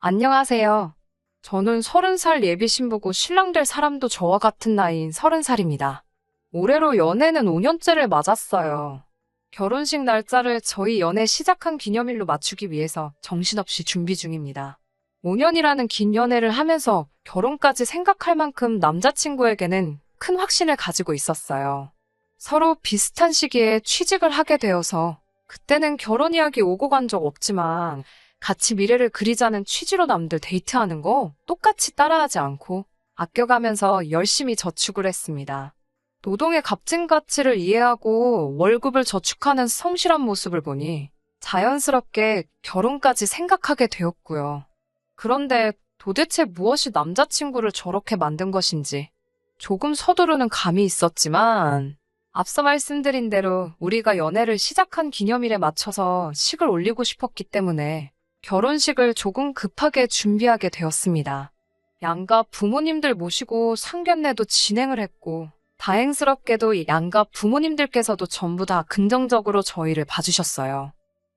안녕하세요. 저는 서른 살 예비 신부고 신랑 될 사람도 저와 같은 나이인 서른 살입니다. 올해로 연애는 5년째를 맞았어요. 결혼식 날짜를 저희 연애 시작한 기념일로 맞추기 위해서 정신없이 준비 중입니다. 5년이라는 긴 연애를 하면서 결혼까지 생각할 만큼 남자친구에게는 큰 확신을 가지고 있었어요. 서로 비슷한 시기에 취직을 하게 되어서 그때는 결혼 이야기 오고 간 적 없지만 같이 미래를 그리자는 취지로 남들 데이트하는 거 똑같이 따라하지 않고 아껴가면서 열심히 저축을 했습니다. 노동의 값진 가치를 이해하고 월급을 저축하는 성실한 모습을 보니 자연스럽게 결혼까지 생각하게 되었고요. 그런데 도대체 무엇이 남자친구를 저렇게 만든 것인지 조금 서두르는 감이 있었지만 앞서 말씀드린 대로 우리가 연애를 시작한 기념일에 맞춰서 식을 올리고 싶었기 때문에 결혼식을 조금 급하게 준비하게 되었습니다. 양가 부모님들 모시고 상견례도 진행을 했고 다행스럽게도 양가 부모님들께서도 전부 다 긍정적으로 저희를 봐주셨어요.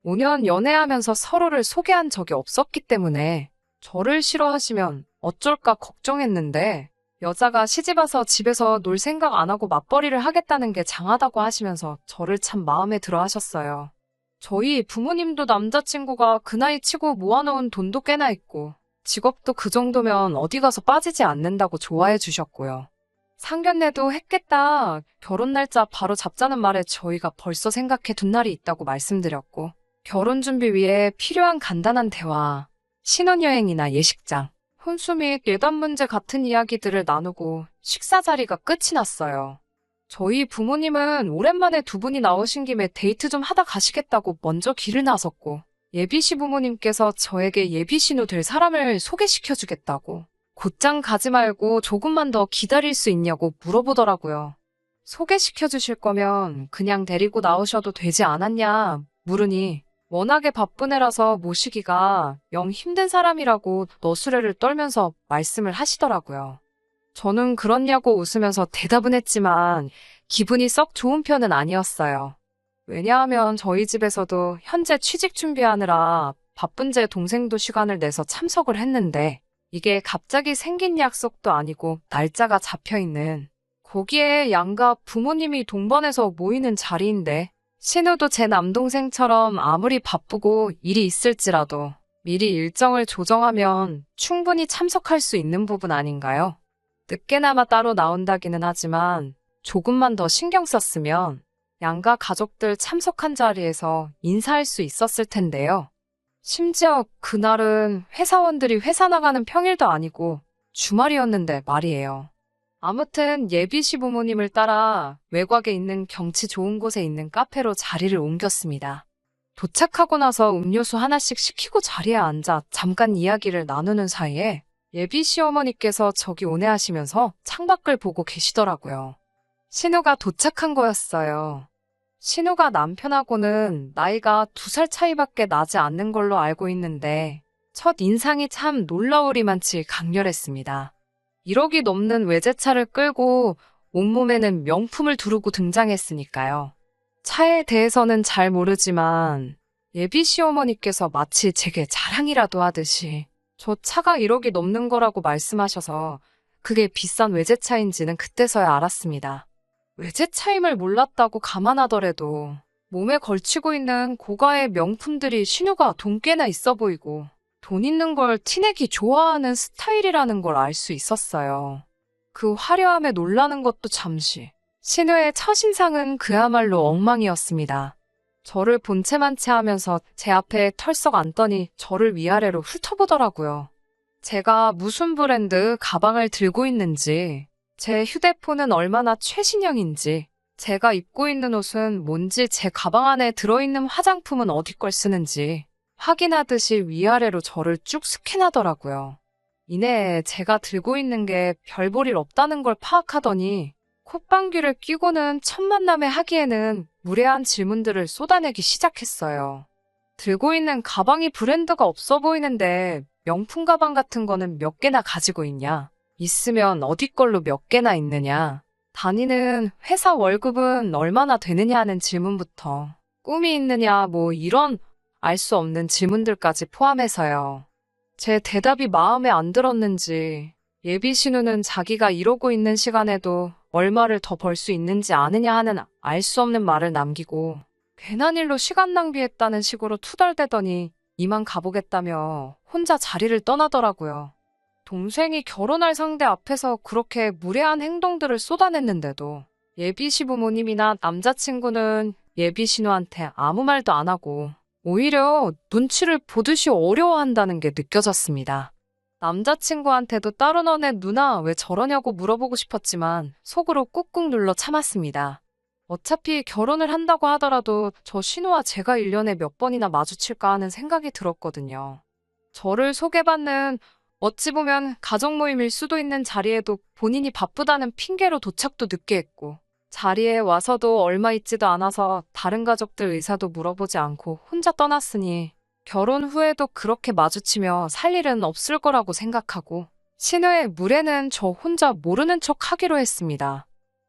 5년 연애하면서 서로를 소개한 적이 없었기 때문에 저를 싫어하시면 어쩔까 걱정했는데 여자가 시집와서 집에서 놀 생각 안 하고 맞벌이를 하겠다는 게 장하다고 하시면서 저를 참 마음에 들어 하셨어요. 저희 부모님도 남자친구가 그 나이 치고 모아놓은 돈도 꽤나 있고 직업도 그 정도면 어디 가서 빠지지 않는다고 좋아해 주셨고요. 상견례도 했겠다. 결혼 날짜 바로 잡자는 말에 저희가 벌써 생각해 둔 날이 있다고 말씀드렸고 결혼 준비 위해 필요한 간단한 대화, 신혼여행이나 예식장, 혼수 및 예단 문제 같은 이야기들을 나누고 식사 자리가 끝이 났어요. 저희 부모님은 오랜만에 두 분이 나오신 김에 데이트 좀 하다 가시겠다고 먼저 길을 나섰고, 예비 시 부모님께서 저에게 예비 신우 될 사람을 소개시켜 주겠다고, 곧장 가지 말고 조금만 더 기다릴 수 있냐고 물어보더라고요. 소개시켜 주실 거면 그냥 데리고 나오셔도 되지 않았냐 물으니, 워낙에 바쁜 애라서 모시기가 영 힘든 사람이라고 너수레를 떨면서 말씀을 하시더라고요. 저는 그렇냐고 웃으면서 대답은 했지만 기분이 썩 좋은 편은 아니었어요. 왜냐하면 저희 집에서도 현재 취직 준비하느라 바쁜 제 동생도 시간을 내서 참석을 했는데 이게 갑자기 생긴 약속도 아니고 날짜가 잡혀 있는 거기에 양가 부모님이 동반해서 모이는 자리인데 신우도 제 남동생처럼 아무리 바쁘고 일이 있을지라도 미리 일정을 조정하면 충분히 참석할 수 있는 부분 아닌가요? 늦게나마 따로 나온다기는 하지만 조금만 더 신경 썼으면 양가 가족들 참석한 자리에서 인사할 수 있었을 텐데요. 심지어 그날은 회사원들이 회사 나가는 평일도 아니고 주말이었는데 말이에요. 아무튼 예비 시부모님을 따라 외곽에 있는 경치 좋은 곳에 있는 카페로 자리를 옮겼습니다. 도착하고 나서 음료수 하나씩 시키고 자리에 앉아 잠깐 이야기를 나누는 사이에 예비 시어머니께서 저기 오네 하시면서 창밖을 보고 계시더라고요. 신우가 도착한 거였어요. 신우가 남편하고는 나이가 두 살 차이밖에 나지 않는 걸로 알고 있는데 첫 인상이 참 놀라우리만치 강렬했습니다. 1억이 넘는 외제차를 끌고 온몸에는 명품을 두르고 등장했으니까요. 차에 대해서는 잘 모르지만 예비 시어머니께서 마치 제게 자랑이라도 하듯이 저 차가 1억이 넘는 거라고 말씀하셔서 그게 비싼 외제차인지는 그때서야 알았습니다. 외제차임을 몰랐다고 감안하더라도 몸에 걸치고 있는 고가의 명품들이 신우가 돈 꽤나 있어 보이고 돈 있는 걸 티내기 좋아하는 스타일이라는 걸 알 수 있었어요. 그 화려함에 놀라는 것도 잠시. 신우의 첫 인상은 그야말로 엉망이었습니다. 저를 본체만 채 하면서 제 앞에 털썩 앉더니 저를 위아래로 훑어보더라고요. 제가 무슨 브랜드 가방을 들고 있는지, 제 휴대폰은 얼마나 최신형인지, 제가 입고 있는 옷은 뭔지 제 가방 안에 들어있는 화장품은 어디 걸 쓰는지, 확인하듯이 위아래로 저를 쭉 스캔하더라고요. 이내 제가 들고 있는 게 별 볼일 없다는 걸 파악하더니 콧방귀를 끼고는 첫 만남에 하기에는 무례한 질문들을 쏟아내기 시작했어요. 들고 있는 가방이 브랜드가 없어 보이는데 명품 가방 같은 거는 몇 개나 가지고 있냐? 있으면 어디 걸로 몇 개나 있느냐? 다니는 회사 월급은 얼마나 되느냐 하는 질문부터 꿈이 있느냐 뭐 이런 알 수 없는 질문들까지 포함해서요. 제 대답이 마음에 안 들었는지 예비 신우는 자기가 이러고 있는 시간에도 얼마를 더 벌 수 있는지 아느냐 하는 알 수 없는 말을 남기고 괜한 일로 시간 낭비했다는 식으로 투덜대더니 이만 가보겠다며 혼자 자리를 떠나더라고요. 동생이 결혼할 상대 앞에서 그렇게 무례한 행동들을 쏟아냈는데도 예비 시부모님이나 남자친구는 예비 신우한테 아무 말도 안 하고 오히려 눈치를 보듯이 어려워한다는 게 느껴졌습니다. 남자친구한테도 따로 너네 누나 왜 저러냐고 물어보고 싶었지만 속으로 꾹꾹 눌러 참았습니다. 어차피 결혼을 한다고 하더라도 저 신우와 제가 1년에 몇 번이나 마주칠까 하는 생각이 들었거든요. 저를 소개받는 어찌 보면 가족 모임일 수도 있는 자리에도 본인이 바쁘다는 핑계로 도착도 늦게 했고 자리에 와서도 얼마 있지도 않아서 다른 가족들 의사도 물어보지 않고 혼자 떠났으니 결혼 후에도 그렇게 마주치며 살 일은 없을 거라고 생각하고 신우의 물에는 저 혼자 모르는 척 하기로 했습니다.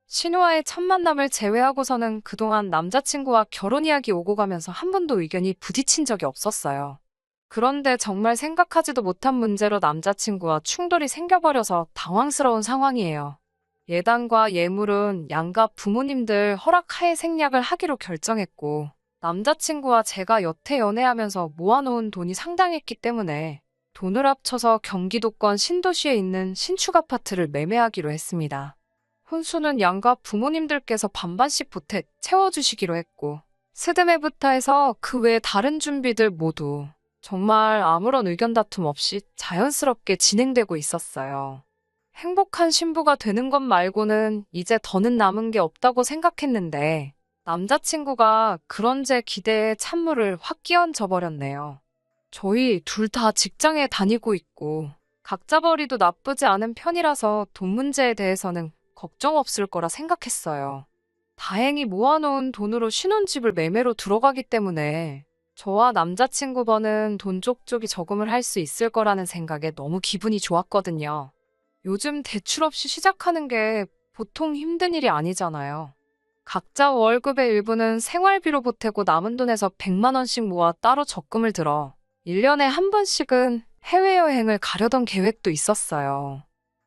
신우와의 첫 만남을 제외하고서는 그동안 남자친구와 결혼 이야기 오고 가면서 한 번도 의견이 부딪힌 적이 없었어요. 그런데 정말 생각하지도 못한 문제로 남자친구와 충돌이 생겨버려서 당황스러운 상황이에요. 예단과 예물은 양가 부모님들 허락하에 생략을 하기로 결정했고, 남자친구와 제가 여태 연애하면서 모아놓은 돈이 상당했기 때문에 돈을 합쳐서 경기도권 신도시에 있는 신축 아파트를 매매하기로 했습니다. 혼수는 양가 부모님들께서 반반씩 보태 채워주시기로 했고, 스드메부터 해서 그 외 다른 준비들 모두 정말 아무런 의견 다툼 없이 자연스럽게 진행되고 있었어요. 행복한 신부가 되는 것 말고는 이제 더는 남은 게 없다고 생각했는데 남자친구가 그런 제 기대에 찬물을 확 끼얹어 버렸네요. 저희 둘 다 직장에 다니고 있고 각자 벌이도 나쁘지 않은 편이라서 돈 문제에 대해서는 걱정 없을 거라 생각했어요. 다행히 모아놓은 돈으로 신혼집을 매매로 들어가기 때문에 저와 남자친구 버는 돈 쪽쪽이 저금을 할 수 있을 거라는 생각에 너무 기분이 좋았거든요. 요즘 대출 없이 시작하는 게 보통 힘든 일이 아니잖아요. 각자 월급의 일부는 생활비로 보태고 남은 돈에서 100만 원씩 모아 따로 적금을 들어 1년에 한 번씩은 해외여행을 가려던 계획도 있었어요.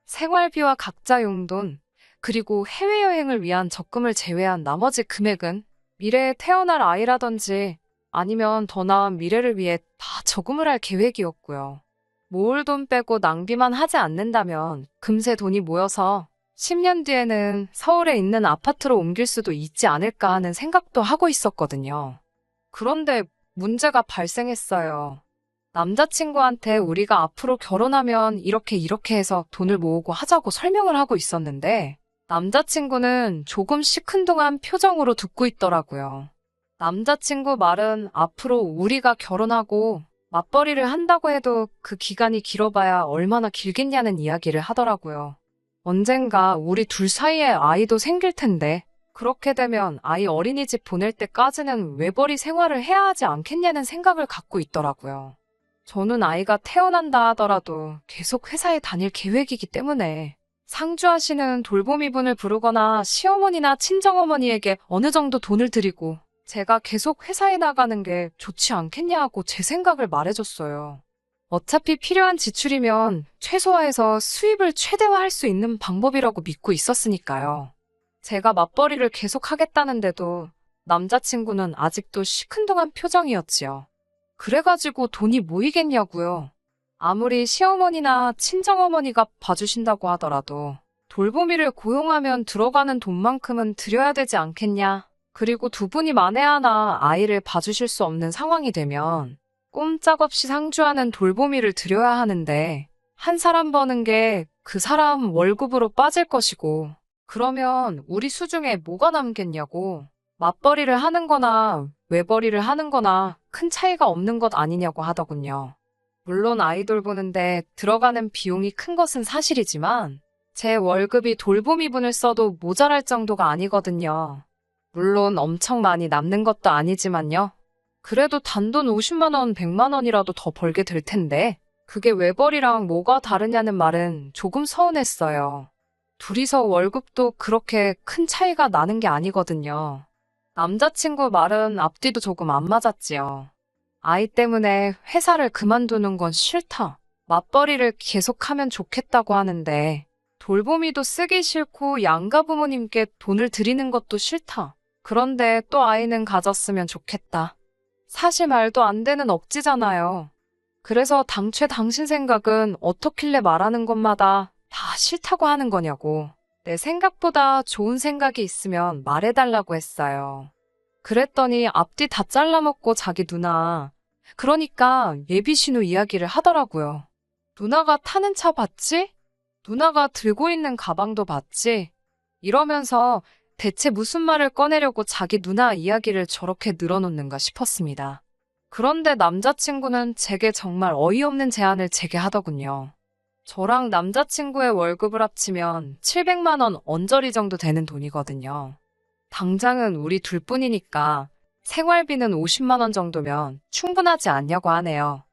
생활비와 각자 용돈, 그리고 해외여행을 위한 적금을 제외한 나머지 금액은 미래에 태어날 아이라든지 아니면 더 나은 미래를 위해 다 저금을 할 계획이었고요. 모을 돈 빼고 낭비만 하지 않는다면 금세 돈이 모여서 10년 뒤에는 서울에 있는 아파트로 옮길 수도 있지 않을까 하는 생각도 하고 있었거든요. 그런데 문제가 발생했어요. 남자친구한테 우리가 앞으로 결혼하면 이렇게 이렇게 해서 돈을 모으고 하자고 설명을 하고 있었는데 남자친구는 조금 시큰둥한 표정으로 듣고 있더라고요. 남자친구 말은 앞으로 우리가 결혼하고 맞벌이를 한다고 해도 그 기간이 길어봐야 얼마나 길겠냐는 이야기를 하더라고요. 언젠가 우리 둘 사이에 아이도 생길 텐데 그렇게 되면 아이 어린이집 보낼 때까지는 외벌이 생활을 해야 하지 않겠냐는 생각을 갖고 있더라고요. 저는 아이가 태어난다 하더라도 계속 회사에 다닐 계획이기 때문에 상주하시는 돌보미분을 부르거나 시어머니나 친정어머니에게 어느 정도 돈을 드리고 제가 계속 회사에 나가는 게 좋지 않겠냐고 제 생각을 말해줬어요. 어차피 필요한 지출이면 최소화해서 수입을 최대화할 수 있는 방법이라고 믿고 있었으니까요. 제가 맞벌이를 계속 하겠다는데도 남자친구는 아직도 시큰둥한 표정이었지요. 그래가지고 돈이 모이겠냐고요. 아무리 시어머니나 친정어머니가 봐주신다고 하더라도 돌보미를 고용하면 들어가는 돈만큼은 드려야 되지 않겠냐. 그리고 두 분이 만에 하나 아이를 봐주실 수 없는 상황이 되면 꼼짝없이 상주하는 돌보미를 드려야 하는데 한 사람 버는 게 그 사람 월급으로 빠질 것이고 그러면 우리 수중에 뭐가 남겠냐고 맞벌이를 하는 거나 외벌이를 하는 거나 큰 차이가 없는 것 아니냐고 하더군요. 물론 아이돌 보는데 들어가는 비용이 큰 것은 사실이지만 제 월급이 돌보미분을 써도 모자랄 정도가 아니거든요. 물론 엄청 많이 남는 것도 아니지만요. 그래도 단돈 50만원, 100만원이라도 더 벌게 될 텐데, 그게 외벌이랑 뭐가 다르냐는 말은 조금 서운했어요. 둘이서 월급도 그렇게 큰 차이가 나는 게 아니거든요. 남자친구 말은 앞뒤도 조금 안 맞았지요. 아이 때문에 회사를 그만두는 건 싫다. 맞벌이를 계속하면 좋겠다고 하는데 돌보미도 쓰기 싫고 양가 부모님께 돈을 드리는 것도 싫다. 그런데 또 아이는 가졌으면 좋겠다. 사실 말도 안 되는 억지잖아요. 그래서 당최 당신 생각은 어떻길래 말하는 것마다 다 싫다고 하는 거냐고. 내 생각보다 좋은 생각이 있으면 말해달라고 했어요. 그랬더니 앞뒤 다 잘라먹고 자기 누나. 그러니까 예비신우 이야기를 하더라고요. 누나가 타는 차 봤지? 누나가 들고 있는 가방도 봤지? 이러면서 대체 무슨 말을 꺼내려고 자기 누나 이야기를 저렇게 늘어놓는가 싶었습니다. 그런데 남자친구는 제게 정말 어이없는 제안을 제게 하더군요. 저랑 남자친구의 월급을 합치면 700만 원 언저리 정도 되는 돈이거든요. 당장은 우리 둘뿐이니까 생활비는 50만 원 정도면 충분하지 않냐고 하네요.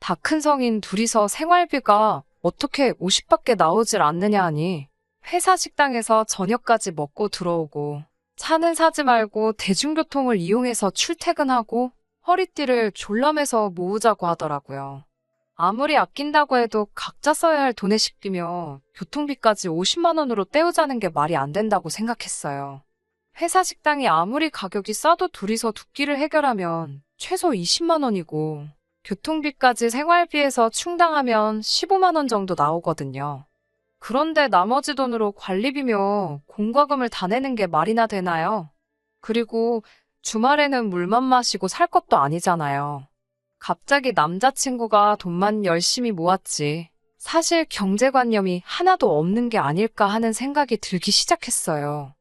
다 큰 성인 둘이서 생활비가 어떻게 50밖에 나오질 않느냐 하니 회사 식당에서 저녁까지 먹고 들어오고 차는 사지 말고 대중교통을 이용해서 출퇴근하고 허리띠를 졸라매서 모으자고 하더라고요. 아무리 아낀다고 해도 각자 써야 할 돈의 식비며 교통비까지 50만 원으로 때우자는 게 말이 안 된다고 생각했어요. 회사 식당이 아무리 가격이 싸도 둘이서 두 끼를 해결하면 최소 20만 원이고 교통비까지 생활비에서 충당하면 15만 원 정도 나오거든요. 그런데 나머지 돈으로 관리비며 공과금을 다 내는 게 말이나 되나요? 그리고 주말에는 물만 마시고 살 것도 아니잖아요. 갑자기 남자친구가 돈만 열심히 모았지. 사실 경제관념이 하나도 없는 게 아닐까 하는 생각이 들기 시작했어요.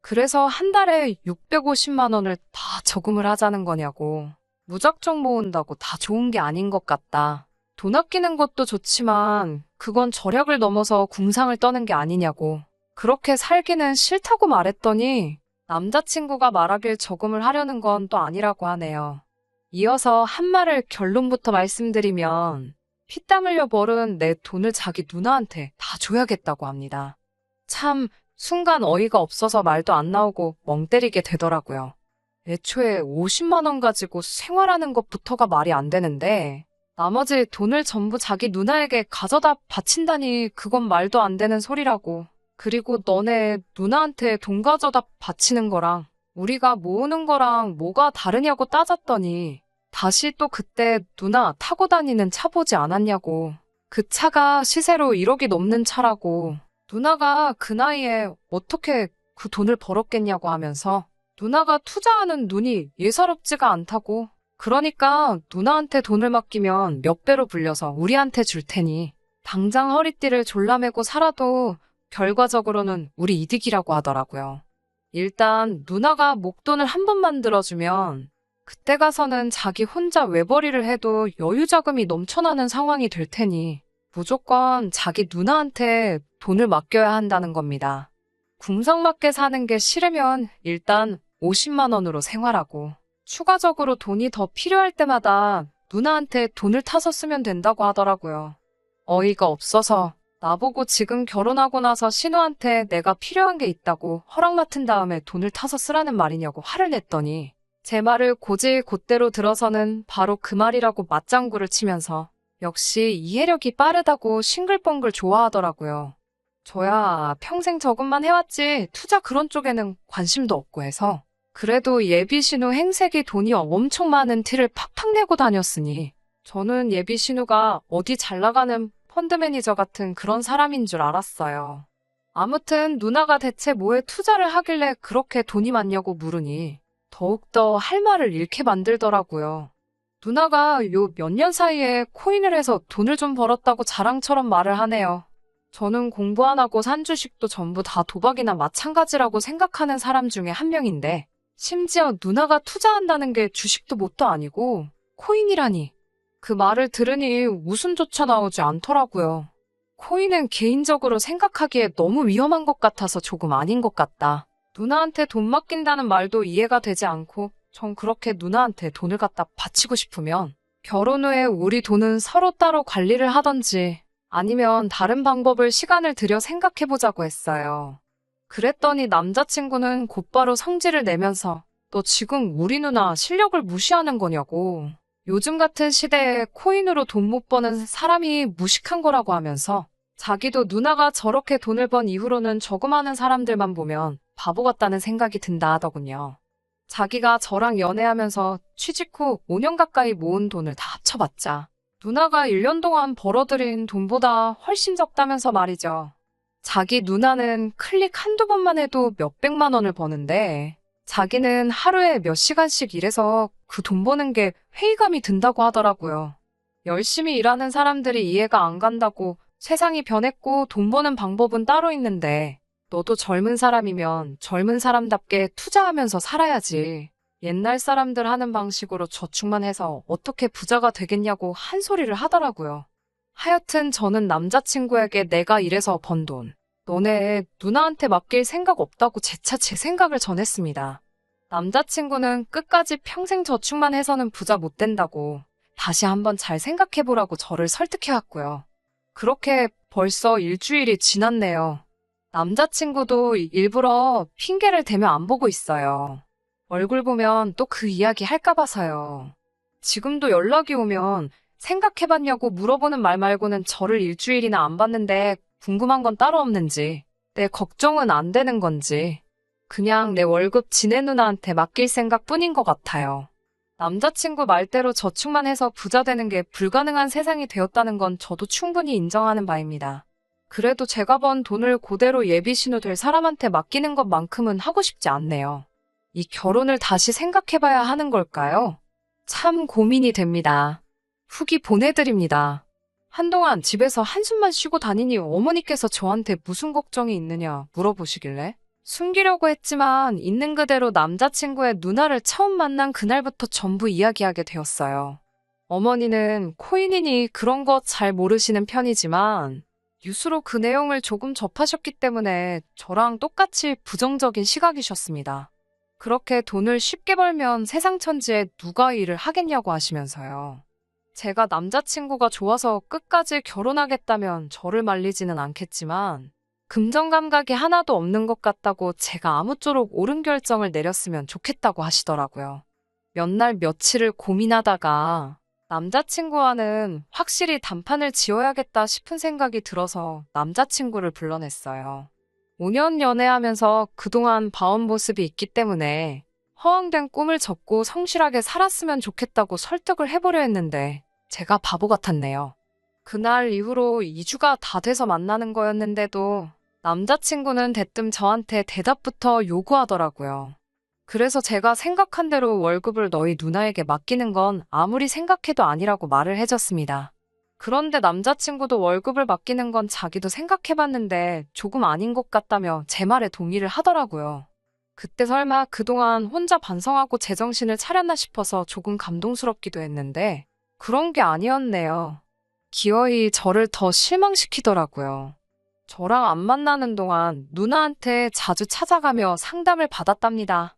그래서 한 달에 650만 원을 다 저금을 하자는 거냐고. 무작정 모은다고 다 좋은 게 아닌 것 같다. 돈 아끼는 것도 좋지만 그건 절약을 넘어서 궁상을 떠는 게 아니냐고. 그렇게 살기는 싫다고 말했더니 남자친구가 말하길 저금을 하려는 건 또 아니라고 하네요. 이어서 한 말을 결론부터 말씀드리면 피땀 흘려 벌은 내 돈을 자기 누나한테 다 줘야겠다고 합니다. 참 순간 어이가 없어서 말도 안 나오고 멍 때리게 되더라고요. 애초에 50만 원 가지고 생활하는 것부터가 말이 안 되는데 나머지 돈을 전부 자기 누나에게 가져다 바친다니 그건 말도 안 되는 소리라고. 그리고 너네 누나한테 돈 가져다 바치는 거랑 우리가 모으는 거랑 뭐가 다르냐고 따졌더니 다시 또 그때 누나 타고 다니는 차 보지 않았냐고. 그 차가 시세로 1억이 넘는 차라고. 누나가 그 나이에 어떻게 그 돈을 벌었겠냐고 하면서 누나가 투자하는 눈이 예사롭지가 않다고. 그러니까 누나한테 돈을 맡기면 몇 배로 불려서 우리한테 줄 테니 당장 허리띠를 졸라매고 살아도 결과적으로는 우리 이득이라고 하더라고요. 일단 누나가 목돈을 한 번 만 들어주면 그때 가서는 자기 혼자 외벌이를 해도 여유 자금이 넘쳐나는 상황이 될 테니 무조건 자기 누나한테 돈을 맡겨야 한다는 겁니다. 궁상맞게 사는 게 싫으면 일단 50만 원으로 생활하고 추가적으로 돈이 더 필요할 때마다 누나한테 돈을 타서 쓰면 된다고 하더라고요. 어이가 없어서 나보고 지금 결혼하고 나서 신우한테 내가 필요한 게 있다고 허락 맡은 다음에 돈을 타서 쓰라는 말이냐고 화를 냈더니 제 말을 고지 곧대로 들어서는 바로 그 말이라고 맞장구를 치면서 역시 이해력이 빠르다고 싱글벙글 좋아하더라고요. 저야 평생 저금만 해왔지 투자 그런 쪽에는 관심도 없고 해서 그래도 예비 신우 행색이 돈이 엄청 많은 티를 팍팍 내고 다녔으니 저는 예비 신우가 어디 잘 나가는 펀드 매니저 같은 그런 사람인 줄 알았어요. 아무튼 누나가 대체 뭐에 투자를 하길래 그렇게 돈이 많냐고 물으니 더욱더 할 말을 잃게 만들더라고요. 누나가 요 몇 년 사이에 코인을 해서 돈을 좀 벌었다고 자랑처럼 말을 하네요. 저는 공부 안 하고 산 주식도 전부 다 도박이나 마찬가지라고 생각하는 사람 중에 한 명인데 심지어 누나가 투자한다는 게 주식도 뭣도 아니고 코인이라니. 그 말을 들으니 웃음조차 나오지 않더라고요. 코인은 개인적으로 생각하기에 너무 위험한 것 같아서 조금 아닌 것 같다. 누나한테 돈 맡긴다는 말도 이해가 되지 않고 전 그렇게 누나한테 돈을 갖다 바치고 싶으면 결혼 후에 우리 돈은 서로 따로 관리를 하던지 아니면 다른 방법을 시간을 들여 생각해보자고 했어요. 그랬더니 남자친구는 곧바로 성질을 내면서 너 지금 우리 누나 실력을 무시하는 거냐고. 요즘 같은 시대에 코인으로 돈 못 버는 사람이 무식한 거라고 하면서 자기도 누나가 저렇게 돈을 번 이후로는 저금하는 사람들만 보면 바보 같다는 생각이 든다 하더군요. 자기가 저랑 연애하면서 취직 후 5년 가까이 모은 돈을 다 합쳐봤자 누나가 1년 동안 벌어들인 돈보다 훨씬 적다면서 말이죠. 자기 누나는 클릭 한두 번만 해도 몇백만 원을 버는데 자기는 하루에 몇 시간씩 일해서 그 돈 버는 게 회의감이 든다고 하더라고요. 열심히 일하는 사람들이 이해가 안 간다고 세상이 변했고 돈 버는 방법은 따로 있는데 너도 젊은 사람이면 젊은 사람답게 투자하면서 살아야지. 옛날 사람들 하는 방식으로 저축만 해서 어떻게 부자가 되겠냐고 한 소리를 하더라고요. 하여튼 저는 남자친구에게 내가 일해서 번 돈, 너네 누나한테 맡길 생각 없다고 재차 제 생각을 전했습니다. 남자친구는 끝까지 평생 저축만 해서는 부자 못 된다고 다시 한번 잘 생각해보라고 저를 설득해왔고요. 그렇게 벌써 일주일이 지났네요. 남자친구도 일부러 핑계를 대며 안 보고 있어요. 얼굴 보면 또 그 이야기 할까 봐서요. 지금도 연락이 오면 생각해봤냐고 물어보는 말 말고는 저를 일주일이나 안 봤는데 궁금한 건 따로 없는지, 내 걱정은 안 되는 건지, 그냥 내 월급 지네 누나한테 맡길 생각 뿐인 것 같아요. 남자친구 말대로 저축만 해서 부자 되는 게 불가능한 세상이 되었다는 건 저도 충분히 인정하는 바입니다. 그래도 제가 번 돈을 그대로 예비 신우 될 사람한테 맡기는 것만큼은 하고 싶지 않네요. 이 결혼을 다시 생각해봐야 하는 걸까요? 참 고민이 됩니다. 후기 보내드립니다. 한동안 집에서 한숨만 쉬고 다니니 어머니께서 저한테 무슨 걱정이 있느냐 물어보시길래 숨기려고 했지만 있는 그대로 남자친구의 누나를 처음 만난 그날부터 전부 이야기하게 되었어요. 어머니는 코인이니 그런 것잘 모르시는 편이지만 뉴스로 그 내용을 조금 접하셨기 때문에 저랑 똑같이 부정적인 시각이셨습니다. 그렇게 돈을 쉽게 벌면 세상 천지에 누가 일을 하겠냐고 하시면서요. 제가 남자친구가 좋아서 끝까지 결혼하겠다면 저를 말리지는 않겠지만 금전 감각이 하나도 없는 것 같다고 제가 아무쪼록 옳은 결정을 내렸으면 좋겠다고 하시더라고요. 몇 날 며칠을 고민하다가 남자친구와는 확실히 단판을 지어야겠다 싶은 생각이 들어서 남자친구를 불러냈어요. 5년 연애하면서 그동안 봐온 모습이 있기 때문에 허황된 꿈을 접고 성실하게 살았으면 좋겠다고 설득을 해보려 했는데 제가 바보 같았네요. 그날 이후로 2주가 다 돼서 만나는 거였는데도 남자친구는 대뜸 저한테 대답부터 요구하더라고요. 그래서 제가 생각한 대로 월급을 너희 누나에게 맡기는 건 아무리 생각해도 아니라고 말을 해줬습니다. 그런데 남자친구도 월급을 맡기는 건 자기도 생각해봤는데 조금 아닌 것 같다며 제 말에 동의를 하더라고요. 그때 설마 그동안 혼자 반성하고 제정신을 차렸나 싶어서 조금 감동스럽기도 했는데 그런 게 아니었네요. 기어이 저를 더 실망시키더라고요. 저랑 안 만나는 동안 누나한테 자주 찾아가며 상담을 받았답니다.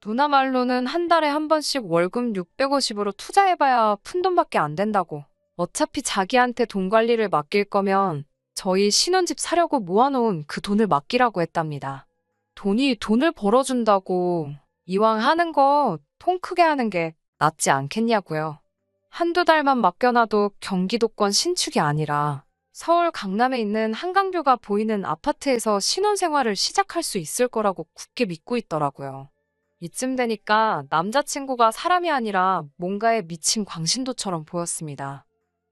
누나 말로는 한 달에 한 번씩 월급 650으로 투자해봐야 푼돈밖에 안 된다고. 어차피 자기한테 돈 관리를 맡길 거면 저희 신혼집 사려고 모아놓은 그 돈을 맡기라고 했답니다. 돈이 돈을 벌어준다고 이왕 하는 거 통 크게 하는 게 낫지 않겠냐고요. 한두 달만 맡겨놔도 경기도권 신축이 아니라 서울 강남에 있는 한강뷰가 보이는 아파트에서 신혼생활을 시작할 수 있을 거라고 굳게 믿고 있더라고요. 이쯤 되니까 남자친구가 사람이 아니라 뭔가에 미친 광신도처럼 보였습니다.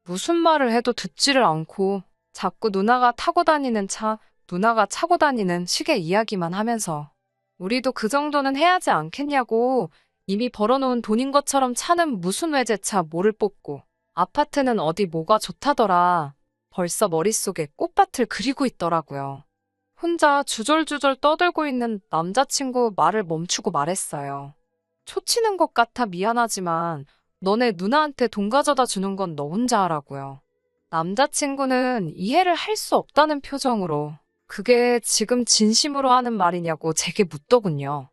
무슨 말을 해도 듣지를 않고 자꾸 누나가 타고 다니는 차, 누나가 차고 다니는 시계 이야기만 하면서 우리도 그 정도는 해야지 않겠냐고 이미 벌어놓은 돈인 것처럼 차는 무슨 외제차 뭐를 뽑고 아파트는 어디 뭐가 좋다더라. 벌써 머릿속에 꽃밭을 그리고 있더라고요. 혼자 주절주절 떠들고 있는 남자친구 말을 멈추고 말했어요. 초치는 것 같아 미안하지만 너네 누나한테 돈 가져다 주는 건 너 혼자 하라고요. 남자친구는 이해를 할 수 없다는 표정으로 그게 지금 진심으로 하는 말이냐고 제게 묻더군요.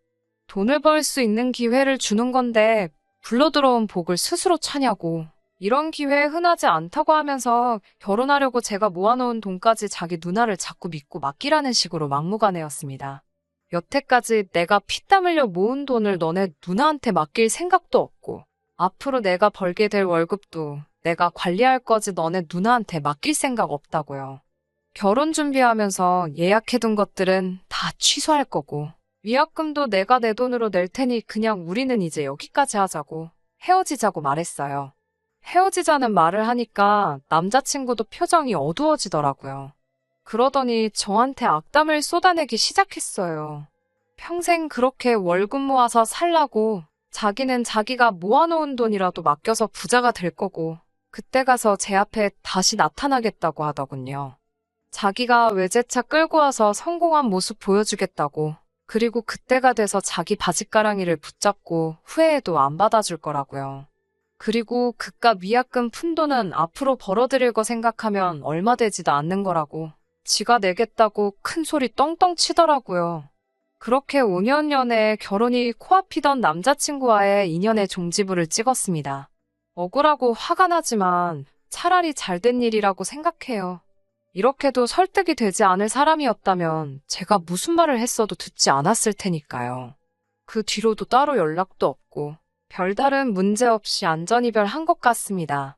돈을 벌 수 있는 기회를 주는 건데 불러 들어온 복을 스스로 차냐고. 이런 기회 흔하지 않다고 하면서 결혼하려고 제가 모아놓은 돈까지 자기 누나를 자꾸 믿고 맡기라는 식으로 막무가내였습니다. 여태까지 내가 피땀 흘려 모은 돈을 너네 누나한테 맡길 생각도 없고 앞으로 내가 벌게 될 월급도 내가 관리할 거지 너네 누나한테 맡길 생각 없다고요. 결혼 준비하면서 예약해둔 것들은 다 취소할 거고, 위약금도 내가 내 돈으로 낼 테니 그냥 우리는 이제 여기까지 하자고 헤어지자고 말했어요. 헤어지자는 말을 하니까 남자친구도 표정이 어두워지더라고요. 그러더니 저한테 악담을 쏟아내기 시작했어요. 평생 그렇게 월급 모아서 살라고 자기는 자기가 모아놓은 돈이라도 맡겨서 부자가 될 거고 그때 가서 제 앞에 다시 나타나겠다고 하더군요. 자기가 외제차 끌고 와서 성공한 모습 보여주겠다고 그리고 그때가 돼서 자기 바짓가랑이를 붙잡고 후회해도 안 받아줄 거라고요. 그리고 그깟 위약금 푼돈은 앞으로 벌어들일 거 생각하면 얼마 되지도 않는 거라고 지가 내겠다고 큰 소리 떵떵 치더라고요. 그렇게 5년 연애 결혼이 코앞이던 남자친구와의 인연의 종지부를 찍었습니다. 억울하고 화가 나지만 차라리 잘 된 일이라고 생각해요. 이렇게도 설득이 되지 않을 사람이었다면 제가 무슨 말을 했어도 듣지 않았을 테니까요. 그 뒤로도 따로 연락도 없고 별다른 문제 없이 안전이별 한 것 같습니다.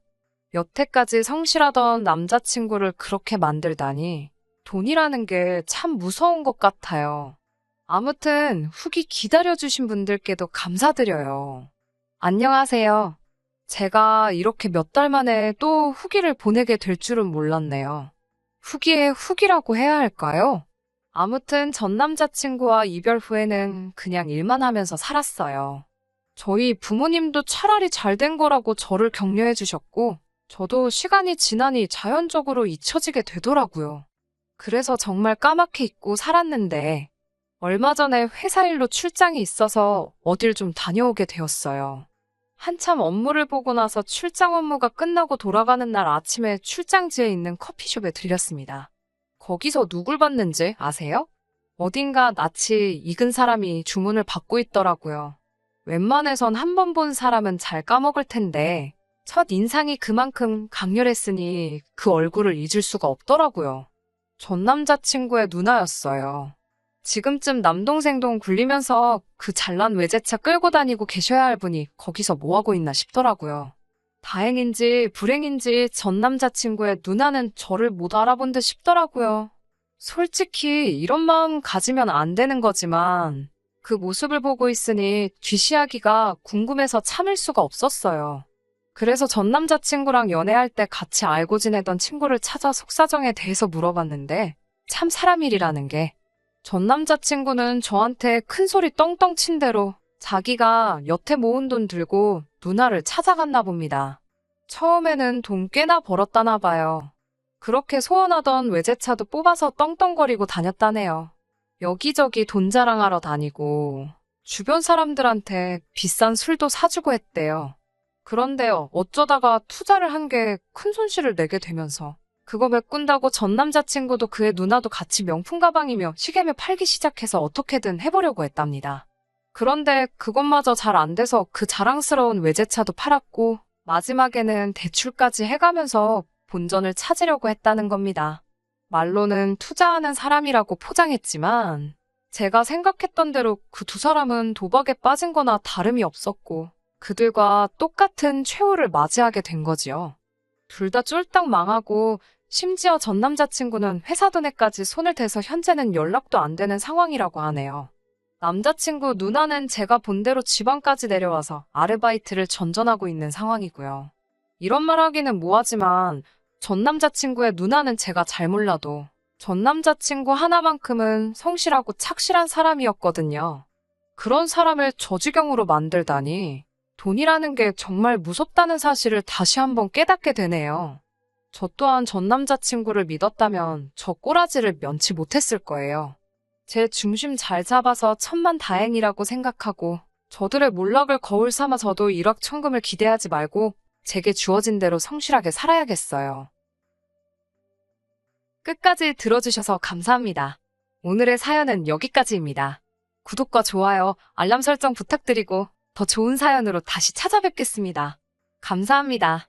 여태까지 성실하던 남자친구를 그렇게 만들다니 돈이라는 게 참 무서운 것 같아요. 아무튼 후기 기다려주신 분들께도 감사드려요. 안녕하세요. 제가 이렇게 몇 달 만에 또 후기를 보내게 될 줄은 몰랐네요. 후기에 후기라고 해야 할까요? 아무튼 전 남자친구와 이별 후에는 그냥 일만 하면서 살았어요. 저희 부모님도 차라리 잘 된 거라고 저를 격려해 주셨고, 저도 시간이 지나니 자연적으로 잊혀지게 되더라고요. 그래서 정말 까맣게 잊고 살았는데, 얼마 전에 회사 일로 출장이 있어서 어딜 좀 다녀오게 되었어요. 한참 업무를 보고 나서 출장 업무가 끝나고 돌아가는 날 아침에 출장지에 있는 커피숍에 들렸습니다. 거기서 누굴 봤는지 아세요? 어딘가 낯이 익은 사람이 주문을 받고 있더라고요. 웬만해선 한 번 본 사람은 잘 까먹을 텐데 첫 인상이 그만큼 강렬했으니 그 얼굴을 잊을 수가 없더라고요. 전 남자친구의 누나였어요. 지금쯤 남동생 돈 굴리면서 그 잘난 외제차 끌고 다니고 계셔야 할 분이 거기서 뭐하고 있나 싶더라고요. 다행인지 불행인지 전 남자친구의 누나는 저를 못 알아본 듯 싶더라고요. 솔직히 이런 마음 가지면 안 되는 거지만 그 모습을 보고 있으니 뒤시하기가 궁금해서 참을 수가 없었어요. 그래서 전 남자친구랑 연애할 때 같이 알고 지내던 친구를 찾아 속사정에 대해서 물어봤는데 참 사람 일이라는 게 전 남자친구는 저한테 큰 소리 떵떵 친 대로 자기가 여태 모은 돈 들고 누나를 찾아갔나 봅니다. 처음에는 돈 꽤나 벌었다나 봐요. 그렇게 소원하던 외제차도 뽑아서 떵떵거리고 다녔다네요. 여기저기 돈 자랑하러 다니고 주변 사람들한테 비싼 술도 사주고 했대요. 그런데요, 어쩌다가 투자를 한 게 큰 손실을 내게 되면서 그거 메꾼다고 전 남자친구도 그의 누나도 같이 명품 가방이며 시계며 팔기 시작해서 어떻게든 해보려고 했답니다. 그런데 그것마저 잘 안 돼서 그 자랑스러운 외제차도 팔았고 마지막에는 대출까지 해가면서 본전을 찾으려고 했다는 겁니다. 말로는 투자하는 사람이라고 포장했지만 제가 생각했던 대로 그 두 사람은 도박에 빠진 거나 다름이 없었고 그들과 똑같은 최후를 맞이하게 된 거지요. 둘 다 쫄딱 망하고 심지어 전 남자친구는 회사 돈에까지 손을 대서 현재는 연락도 안 되는 상황이라고 하네요. 남자친구 누나는 제가 본 대로 지방까지 내려와서 아르바이트를 전전하고 있는 상황이고요. 이런 말 하기는 뭐하지만 전 남자친구의 누나는 제가 잘 몰라도 전 남자친구 하나만큼은 성실하고 착실한 사람이었거든요. 그런 사람을 저주경으로 만들다니 돈이라는 게 정말 무섭다는 사실을 다시 한번 깨닫게 되네요. 저 또한 전 남자친구를 믿었다면 저 꼬라지를 면치 못했을 거예요. 제 중심 잘 잡아서 천만 다행이라고 생각하고 저들의 몰락을 거울 삼아 저도 일확천금을 기대하지 말고 제게 주어진 대로 성실하게 살아야겠어요. 끝까지 들어주셔서 감사합니다. 오늘의 사연은 여기까지입니다. 구독과 좋아요, 알람 설정 부탁드리고 더 좋은 사연으로 다시 찾아뵙겠습니다. 감사합니다.